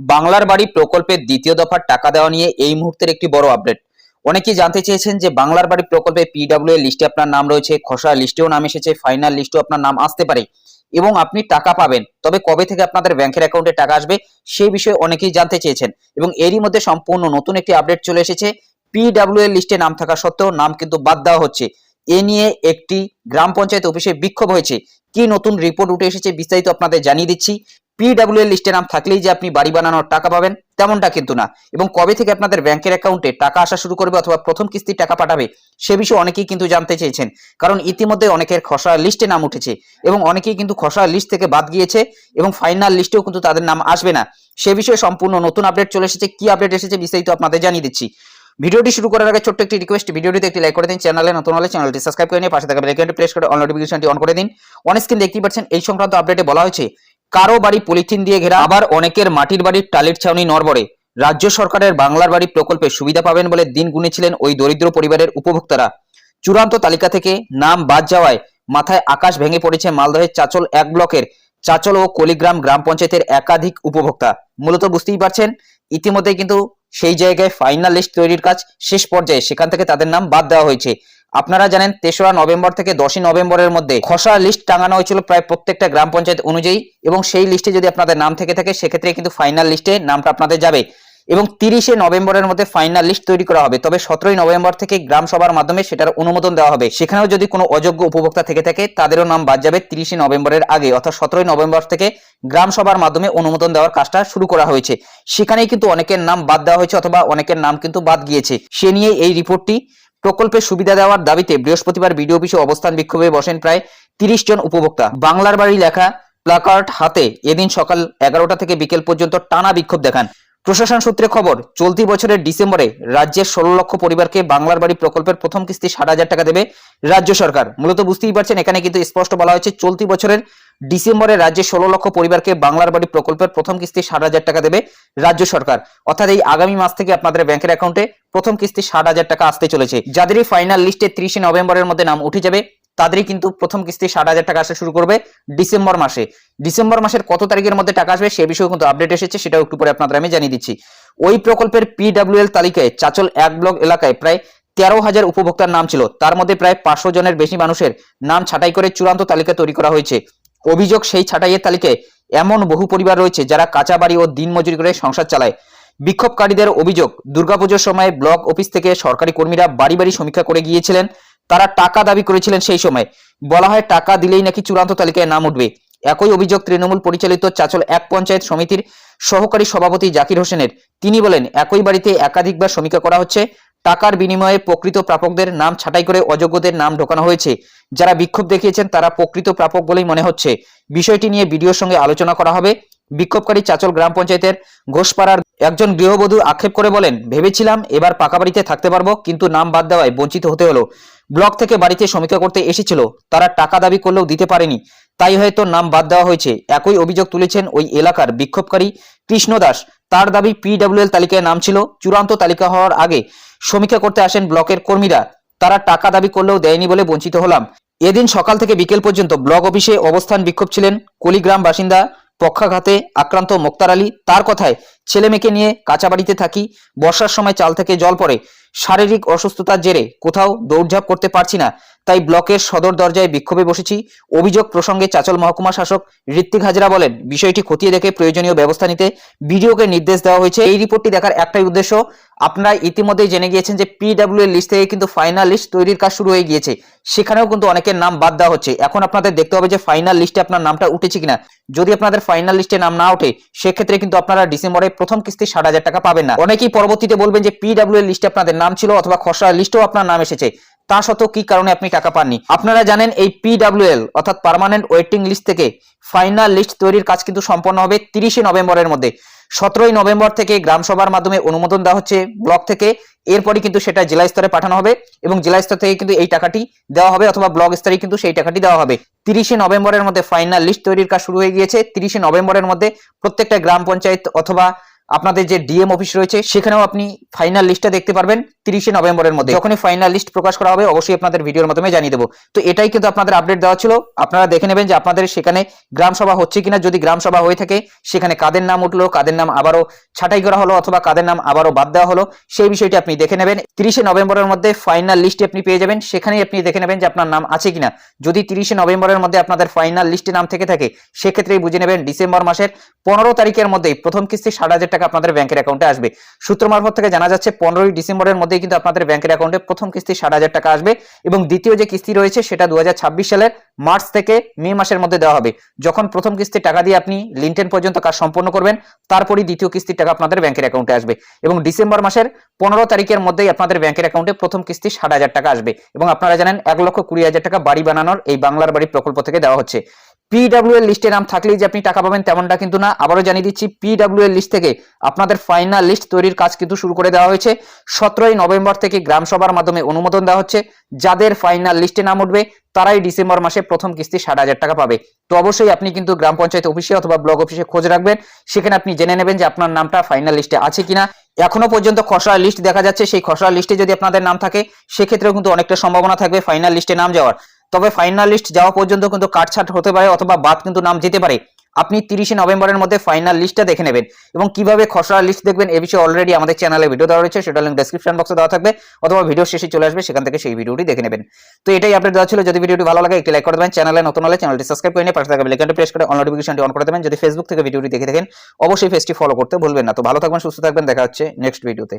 বাংলার বাড়ি প্রকল্পের দ্বিতীয় দফার টাকা দেওয়া নিয়ে এই মুহূর্তের একটি বড় আপডেট। অনেকেই জানতে চেয়েছেন যে বাংলার বাড়ি প্রকল্পে পিডব্লিউ লিস্টে আপনার নাম রয়েছে, খসড়া লিস্টেও নাম এসেছে ফাইনাল লিস্টেও আপনার নাম আসতে পারে এবং আপনি টাকা পাবেন। তবে কবে থেকে আপনাদের ব্যাংকের অ্যাকাউন্টে টাকা আসবে সেই বিষয়ে অনেকেই জানতে চেয়েছেন এবং এরই মধ্যে সম্পূর্ণ নতুন একটি আপডেট চলে এসেছে। পিডব্লিউ এর লিস্টে নাম থাকা সত্ত্বেও নাম কিন্তু বাদ দেওয়া হচ্ছে। এ নিয়ে একটি গ্রাম পঞ্চায়েত অফিসে বিক্ষোভ হয়েছে। কি নতুন রিপোর্ট উঠে এসেছে বিস্তারিত আপনাদের জানিয়ে দিচ্ছি। পিডব্লিউ এর লিস্টে নাম থাকলেই যে আপনি বাড়ি বানানোর টাকা পাবেন, তেমনটা কিন্তু না। এবং কবে থেকে আপনাদের ব্যাংকের অ্যাকাউন্টে টাকা আসা শুরু করবে অথবা প্রথম কিস্তির টাকা পাঠাবে, সে বিষয়ে অনেকেই কিন্তু জানতে চেয়েছেন। কারণ ইতিমধ্যে অনেকের খসড়া লিস্টে নাম উঠেছে এবং অনেকেই কিন্তু খসড়া লিস্ট থেকে বাদ গিয়েছে এবং ফাইনাল লিস্টেও কিন্তু তাদের নাম আসবে না। সে বিষয়ে সম্পূর্ণ নতুন আপডেট চলে এসেছে। কি আপডেট এসেছে বিস্তারিত আপনাদের জানিয়ে দিচ্ছি। ভিডিওটি শুরু করার আগে ছোট্ট একটি রিকোয়েস্ট ভিডিওটিতে একটি লাইক করে দিন চ্যানেলে নতুন হলে চ্যানেলটি সাবস্ক্রাইব করে নিয়ে পাশে থাকা বেল আইকনটি প্রেস করে অল নোটিফিকেশনটি অন করে দিন। অন স্ক্রিন দেখতেই পাচ্ছেন, এই সংক্রান্ত আপডেটে বলা হয়েছে কারও বাড়ি পলিথিন দিয়ে ঘেরা, আবার অনেকের মাটির বাড়ির টালির ছাউনি নড়বড়ে। রাজ্য সরকারের বাংলার বাড়ি প্রকল্পে সুবিধা পাবেন বলে দিন গুনেছিলেন ওই দরিদ্র পরিবারের উপভোক্তারা। চূড়ান্ত তালিকা থেকে নাম বাদ যাওয়ায় মাথায় আকাশ ভেঙে পড়েছে মালদহের চাচল এক ব্লকের চাচল ও কলিগ্রাম গ্রাম পঞ্চায়েতের একাধিক উপভোক্তা। মূলত বুঝতেই পারছেন ইতিমধ্যে কিন্তু সেই জায়গায় ফাইনাল লিস্ট তৈরির কাজ শেষ পর্যায়ে, সেখান থেকে তাদের নাম বাদ দেওয়া হয়েছে। আপনারা জানেন তেসরা নভেম্বর থেকে দশই নভেম্বরের মধ্যে খসড়া লিস্ট টাঙানো হয়েছিল প্রায় প্রত্যেকটা গ্রাম পঞ্চায়েত অনুযায়ী এবং সেই লিস্টে যদি আপনাদের নাম থেকে থাকে সেক্ষেত্রে কিন্তু ফাইনাল লিস্টে নামটা আপনাদের যাবে। এবং তিরিশে নভেম্বরের মধ্যে ফাইনাল লিস্ট তৈরি করা হবে। তবে সতেরোই নভেম্বর থেকে গ্রাম সভার মাধ্যমে সেটার অনুমোদন দেওয়া হবে। সেখানেও যদি কোনো অযোগ্য উপভোক্তা থেকে থাকে, তাদেরও নাম বাদ যাবে তিরিশে নভেম্বরের আগে। অর্থাৎ সতেরোই নভেম্বর থেকে গ্রাম সভার মাধ্যমে অনুমোদন দেওয়ার কাজটা শুরু করা হয়েছে। সেখানেই কিন্তু অনেকের নাম বাদ দেওয়া হয়েছে অথবা অনেকের নাম কিন্তু বাদ গিয়েছে। সে নিয়ে এই রিপোর্টটি প্রকল্পের সুবিধা দেওয়ার দাবিতে বৃহস্পতিবার বিডিও অফিসে অবস্থান বিক্ষোভে বসেন প্রায় তিরিশ জন উপভোক্তা। বাংলার বাড়ি লেখা প্লাকার্ড হাতে এদিন সকাল এগারোটা থেকে বিকেল পর্যন্ত টানা বিক্ষোভ দেখান। প্রশাসন সূত্রে খবর, চলতি বছরের ডিসেম্বরে রাজ্যের ষোলো লক্ষ পরিবারকে বাংলার বাড়ি প্রকল্পের প্রথম কিস্তি ষাট হাজার টাকা দেবে রাজ্য সরকার। মূলত বুঝতেই পারছেন, এখানে কিন্তু স্পষ্ট বলা হয়েছে, চলতি বছরের ডিসেম্বরে রাজ্যে ষোলো লক্ষ পরিবারকে বাংলার বাড়ি প্রকল্পের প্রথম কিস্তি ষাট হাজার টাকা দেবে রাজ্য সরকার। অর্থাৎ এই আগামী মাস থেকে আপনাদের ব্যাংকের অ্যাকাউন্টে প্রথম কিস্তি ষাট হাজার টাকা আসতে চলেছে। যাদেরই ফাইনাল লিস্টে ত্রিশে নভেম্বরের মধ্যে নাম উঠে যাবে তাদেরই কিন্তু প্রথম কিস্তি ষাট হাজার টাকা আসা শুরু করবে ডিসেম্বর মাসে। ডিসেম্বর মাসের কত তারিখের মধ্যে টাকা আসবে সে বিষয়ে কিন্তু আপডেট এসেছে, সেটাও একটু পরে আপনাদের আমি জানিয়ে দিচ্ছি। ওই প্রকল্পের পিডব্লিউএল তালিকায় চাচল এক ব্লক এলাকায় প্রায় তেরো হাজার উপভোক্তার নাম ছিল। তার মধ্যে প্রায় পাঁচশো জনের বেশি মানুষের নাম ছাঁটাই করে চূড়ান্ত তালিকা তৈরি করা হয়েছে। অভিযোগ সেই ছাঁটাইয়ের তালিকায় এমন বহু পরিবার রয়েছে যারা কাঁচা বাড়ি ও দিনমজুরি করে সংসার চালায়। বিক্ষোভকারীদের অভিযোগ, দুর্গাপুজোর সময় ব্লক অফিস থেকে সরকারি কর্মীরা বাড়ি বাড়ি সমীক্ষা করে গিয়েছিলেন। তারা টাকা দাবি করেছিলেন সেই সময়। বলা হয়, টাকা দিলেই নাকি চূড়ান্ত তালিকায় নাম উঠবে। একই অভিযোগ তৃণমূল পরিচালিত চাচল এক পঞ্চায়েত সমিতির সহকারী সভাপতি জাকির হোসেনের। তিনি বলেন, একই বাড়িতে একাধিকবার সমীক্ষা করা হচ্ছে। টাকার বিনিময়ে প্রকৃত প্রাপকদের নাম ছাঁটাই করে অযোগ্যদের নাম ঢোকানো হয়েছে। যারা বিক্ষোভ দেখিয়েছেন, তারা প্রকৃত প্রাপক বলেই মনে হচ্ছে। বিষয়টি নিয়ে বিডিওর সঙ্গে আলোচনা করা হবে। বিক্ষোভকারী চাচল গ্রাম পঞ্চায়েতের ঘোষপাড়ার একজন গৃহবধূ আক্ষেপ করে বলেন, ভেবেছিলাম এবার পাকা বাড়িতে থাকতে পারব, কিন্তু নাম বাদ দেওয়ায় বঞ্চিত হতে হলো। ব্লক থেকে বাড়িতে সমীক্ষা করতে এসেছিল। তারা টাকা দাবি করলেও দিতে পারেনি। তাই হয়তো নাম বাদ দেওয়া হয়েছে। একই অভিযোগ তুলেছেন ওই এলাকার বিক্ষোভকারী কৃষ্ণ দাস। তার দাবি পিডব্লিউএল তালিকায় নাম ছিল। চূড়ান্ত তালিকা হওয়ার আগে সমীক্ষা করতে আসেন ব্লকের কর্মীরা। তারা টাকা দাবি করলেও দেয়নি বলে বঞ্চিত হলাম। এদিন সকাল থেকে বিকেল পর্যন্ত ব্লক অফিসে অবস্থান বিক্ষোভ ছিলেন কলিগ্রাম বাসিন্দা পক্ষাঘাতে আক্রান্ত মোক্তার আলী। তার কথায় ছেলে মেয়েকে নিয়ে কাঁচা বাড়িতে থাকি। বর্ষার সময় চাল থেকে জল পড়ে। শারীরিক অসুস্থতার জেরে কোথাও দৌড়ঝাঁপ করতে পারছি না, তাই ব্লকের সদর দরজায় বিক্ষোভে বসেছি। অভিযোগ প্রসঙ্গে চাচল মহকুমা শাসক ঋত্বিক হাজরা বলেন, বিষয়টি খতিয়ে দেখে প্রয়োজনীয় ব্যবস্থা নিতে বিডিওকে নির্দেশ দেওয়া হয়েছে। এই রিপোর্টটি দেখার একটাই উদ্দেশ্য, আপনারা ইতিমধ্যেই জেনে গিয়েছেন যে পিডব্লিউ এর লিস্ট থেকে কিন্তু ফাইনাল লিস্ট তৈরির কাজ শুরু হয়ে গিয়েছে। সেখানেও কিন্তু অনেকের নাম বাদ দেওয়া হচ্ছে। এখন আপনাদের দেখতে হবে যে ফাইনাল লিস্টে আপনার নামটা উঠেছে কিনা। যদি আপনাদের ফাইনাল লিস্টে নাম না ওঠে, সেক্ষেত্রে কিন্তু আপনারা ডিসেম্বরে প্রথম কিস্তি ষাট হাজার টাকা পাবেন না। অনেকেই পরবর্তীতে বলবেন যে পিডব্লিউ এর লিস্টে আপনাদের নাম ছিল অথবা খসড়া লিস্টেও আপনার নাম এসেছে। তা সত্ত্বেও কি কারণে আপনি টাকা পাননি? আপনারা জানেন এই পিডব্লিউএল অর্থাৎ পার্মানেন্ট ওয়েটিং লিস্ট থেকে ফাইনাল লিস্ট তৈরির কাজ কিন্তু সম্পন্ন হবে তিরিশে নভেম্বরের মধ্যে। সতেরোই নভেম্বর থেকে গ্রাম সভার মাধ্যমে অনুমোদন দেওয়া হচ্ছে ব্লক থেকে। এরপরই কিন্তু সেটা জেলা স্তরে পাঠানো হবে এবং জেলা স্তর থেকে কিন্তু এই টাকাটি দেওয়া হবে অথবা ব্লক স্তরে কিন্তু সেই টাকাটি দেওয়া হবে। তিরিশে নভেম্বরের মধ্যে ফাইনাল লিস্ট তৈরির কাজ শুরু হয়ে গিয়েছে। তিরিশে নভেম্বরের মধ্যে প্রত্যেকটা গ্রাম পঞ্চায়েত অথবা আপনাদের যে ডিএম অফিস রয়েছে, সেখানেও আপনি ফাইনাল লিস্টটা দেখতে পারবেন তিরিশে নভেম্বরের মধ্যে। যখনই ফাইনাল লিস্ট প্রকাশ করা হবে, অবশ্যই আপনাদের ভিডিওর মাধ্যমে জানিয়ে দেবো। তো এটাই কিন্তু আপনাদের আপডেট দেওয়া ছিল। আপনারা দেখে নেবেন যে আপনাদের সেখানে গ্রাম সভা হচ্ছে কিনা। যদি গ্রাম সভা হয়ে থাকে, সেখানে কাদের নাম উঠল, কাদের নাম আবারও ছাঁটাই করা হলো, অথবা কাদের নাম আবারও বাদ দেওয়া হলো, সেই বিষয়টি আপনি দেখে নেবেন। তিরিশে নভেম্বরের মধ্যে ফাইনাল লিস্টে আপনি পেয়ে যাবেন। সেখানেই আপনি দেখে নেবেন যে আপনার নাম আছে কিনা। যদি তিরিশে নভেম্বরের মধ্যে আপনাদের ফাইনাল লিস্টে নাম থেকে থাকে, সেক্ষেত্রেই বুঝে নেবেন ডিসেম্বর মাসের পনেরো তারিখের মধ্যেই প্রথম কিস্তি ষাট হাজার টাকা আপনাদের ব্যাংকের অ্যাকাউন্টে আসবে। সূত্র মারফত থেকে জানা যাচ্ছে, পনেরোই ডিসেম্বরের মধ্যেই কিন্তু আপনাদের ব্যাংকের অ্যাকাউন্টে প্রথম কিস্তি ষাট হাজার টাকা আসবে এবং দ্বিতীয় যে কিস্তি রয়েছে সেটা দু সালের মার্চ থেকে মে মাসের মধ্যে দেওয়া হবে। যখন প্রথম কিস্তির টাকা দিয়ে আপনি লিনটেন পর্যন্ত কাজ সম্পন্ন করবেন, তারপরই দ্বিতীয় কিস্তির টাকা আপনাদের ব্যাংকের অ্যাকাউন্টে আসবে এবং ডিসেম্বর মাসের পনেরো তারিখের মধ্যেই আপনাদের ব্যাংকের অ্যাকাউন্টে প্রথম কিস্তি ষাট হাজার টাকা আসবে এবং আপনারা জানেন, এক লক্ষ কুড়ি হাজার টাকা বাড়ি বানানোর এই বাংলার বাড়ি প্রকল্প থেকে দেওয়া হচ্ছে। পিডব্লিউ এর লিস্টে নাম থাকলেই যে আপনি টাকা পাবেন তেমনটা কিন্তু না। আবারও জানিয়ে দিচ্ছি পিডব্লিউ এর লিস্ট থেকে আপনাদের ফাইনাল লিস্ট তৈরির কাজ কিন্তু শুরু করে দেওয়া হয়েছে। সতেরোই নভেম্বর থেকে গ্রাম সভার মাধ্যমে অনুমোদন দেওয়া হচ্ছে। যাদের ফাইনাল লিস্টে নাম উঠবে, তারাই ডিসেম্বর মাসে প্রথম কিস্তি ষাট হাজার টাকা পাবে। তো অবশ্যই আপনি কিন্তু গ্রাম পঞ্চায়েত অফিসে অথবা ব্লক অফিসে খোঁজ রাখবেন। সেখানে আপনি জেনে নেবেন যে আপনার নামটা ফাইনাল লিস্টে আছে কিনা। এখনও পর্যন্ত খসড়া লিস্ট দেখা যাচ্ছে। সেই খসড়া লিস্টে যদি আপনাদের নাম থাকে, সেক্ষেত্রেও কিন্তু অনেকটা সম্ভাবনা থাকবে ফাইনাল লিস্টে নাম যাওয়ার। তবে ফাইনাল লিস্ট যাওয়া পর্যন্ত কিন্তু কাটছাট হতে পারে অথবা বাদ কিন্তু নাম যেতে পারে। আপনি তিরিশে নভেম্বরের মধ্যে ফাইনাল লিস্টটা দেখে নেবেন এবং কীভাবে খসড়া লিস্ট দেখবেন এ বিষয়ে অলরেডি আমাদের চ্যানেলে ভিডিও দেওয়া রয়েছে, সেটা লিঙ্ক ডেসক্রিপশন বক্সে দেওয়া থাকবে অথবা ভিডিও শেষে চলে আসবে, সেখান থেকে সেই ভিডিওটি দেখে নেবেন। তো এটাই আপডেট দেওয়া ছিল। যদি ভিডিওটি ভালো লাগে, একটি লাইক করে দেবেন। চ্যানেলে নতুন হলে চ্যানেলটি সাবস্ক্রাইব করে নিয়ে পাশে থাকা বেলাইকনটি প্রেস করে অন নোটিফিকেশনটি অন করে দেবেন। যদি ফেসবুক থেকে ভিডিওটি দেখে থাকেন, অবশ্যই পেজটি ফলো করতে ভুলবেন না। তো ভালো থাকবেন, সুস্থ থাকবেন। দেখা হচ্ছে নেক্সট ভিডিওতে